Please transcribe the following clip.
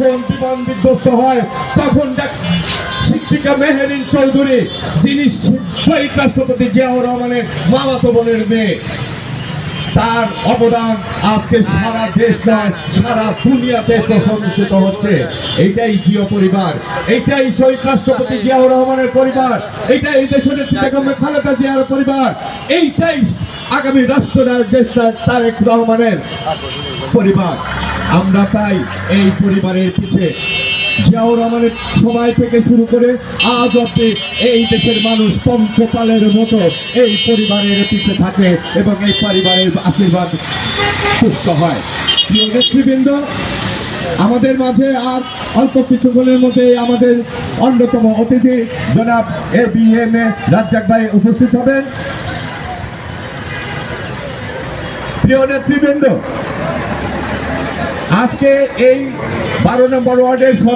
যখন বিমান বিধ্বস্ত হয়, তখন শিক্ষিকা মেহেরিন চৌধুরী, যিনি শহীদ রাষ্ট্রপতি জিয়াউর রহমানের মামাতো বোনের মেয়ে, তার অবদান আজকে সারা দেশ সারা দুনিয়াতে প্রশংসিত হচ্ছে। এইটাই জিও পরিবার, এইটাই শহীদ রাষ্ট্রপতি জিয়াউর রহমানের পরিবার, এইটাই এই দেশের বেগম খালেদা জিয়ার পরিবার, এইটাই আগামী রাষ্ট্রনায়ক দেশ তারেক রহমানের পরিবার। আমরা তাই এই পরিবারের পিছে জিয়াউর রহমানের সময় থেকে শুরু করে আজ অব্দি এই দেশের মানুষ পঞ্চপালের মতো এই পরিবারের পিছে থাকে এবং এই পরিবারের আশীর্বাদ সুস্থ হয়। প্রিয় নেতৃবৃন্দ, আমাদের মাঝে আর অল্প কিছুক্ষণের মধ্যে আমাদের অন্যতম অতিথি জনাব A B M A Razzak ভাই উপস্থিত হবেন। প্রিয় নেতৃবৃন্দ আজকে এই বারো নম্বর ওয়ার্ডের